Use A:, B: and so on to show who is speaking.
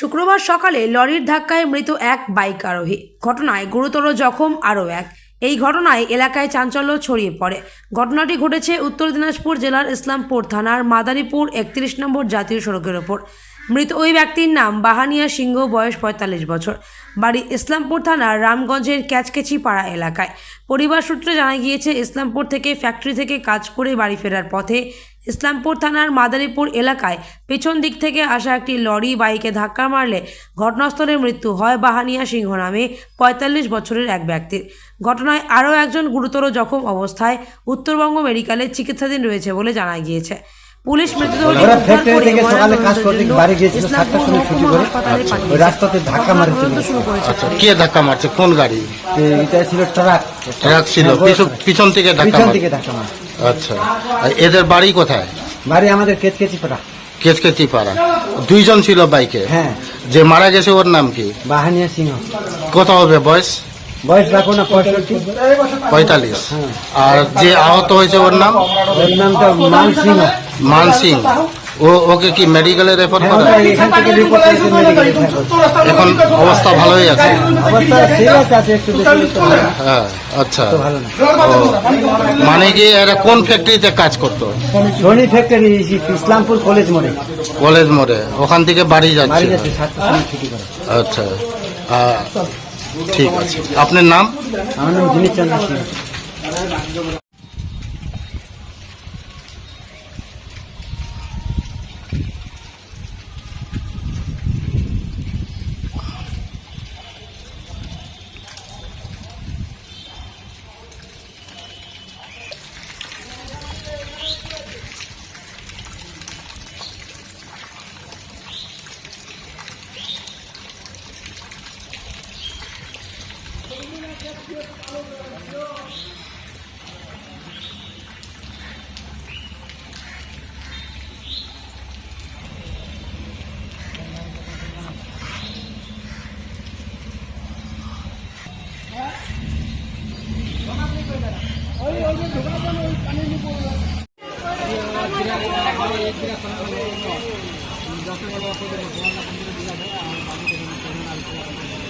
A: শুক্রবার সকালে লরির ধাক্কায় মৃত এক বাইক আরোহী। ঘটনায় গুরুতর জখম আরও এক। এই ঘটনায় এলাকায় চাঞ্চল্য ছড়িয়ে পড়ে। ঘটনাটি ঘটেছে উত্তর দিনাজপুর জেলার ইসলামপুর থানার মাদারীপুর একত্রিশ নম্বর জাতীয় সড়কের ওপর। মৃত ওই ব্যক্তির নাম বাহানিয়া সিংহ, বয়স পঁয়তাল্লিশ বছর। বাড়ি ইসলামপুর থানার রামগঞ্জের ক্যাচকেচি পাড়া এলাকায়। পরিবার সূত্রে জানা গিয়েছে, ইসলামপুর থেকে ফ্যাক্টরি থেকে কাজ করে বাড়ি ফেরার পথে ইসলামপুর থানার মাদারীপুর এলাকায় পেছন দিক থেকে আসা একটি লরি বাইকে ধাক্কা মারলে ঘটনাস্থলে মৃত্যু হয় বাহানিয়া সিংহ নামে পঁয়তাল্লিশ বছরের এক ব্যক্তির। ঘটনায় আরও একজন গুরুতর জখম অবস্থায় উত্তরবঙ্গ মেডিকেলে চিকিৎসাধীন রয়েছে বলে জানা গিয়েছে। পুলিশ মৃতদেহটি উদ্ধার করে ময়নাতদন্তের জন্য হাসপাতালে পাঠিয়েছে। রাস্তাতে
B: ধাক্কা তদন্ত শুরু
A: করেছে। আচ্ছা কে
C: ধাক্কা মারছে? কোন গাড়ি?
B: এটা ছিল ট্রাক। ট্রাক ছিল। পিছন-
C: পিছন থেকে ধাক্কা পিছন মার থেকে
B: ধাক্কা মারে
C: আচ্ছা। আর এদের বাড়ি কোথায়?
B: বাড়ি আমাদের কেচকেচি পাড়া
C: কেচকেচি পাড়া দুইজন ছিল বাইকে?
B: হ্যাঁ।
C: যে মারা গেছে ওর নাম কি?
B: বাহানিয়া সিংহ।
C: কত হবে বয়স?
B: বয়স রাখো না পঁয়ষট্টি।
C: পঁয়তাল্লিশ। আর যে আহত হয়েছে ওর নাম?
B: ওর নামটা মান সিংহ।
C: মান সিং ও ওকে কি মেডিকেলে রেফার হ্যাঁ করে? এখান অবস্থা ভালোই আছে। হ্যাঁ আচ্ছা। মানে কি এরা কোন ফ্যাক্টরিতে কাজ করতো?
B: সোনি ফ্যাক্টরি ইসলামপুর কলেজ মোড়ে।
C: কলেজ মোড়ে। ওখান থেকে বাড়ি যাচ্ছে। আচ্ছা। ঠিক আছে। আপনার নাম?
B: আমার নাম দিলীপ চন্দ্র डॉक्टर बाबा को जो भगवान का मंदिर दिया गया है और बाकी के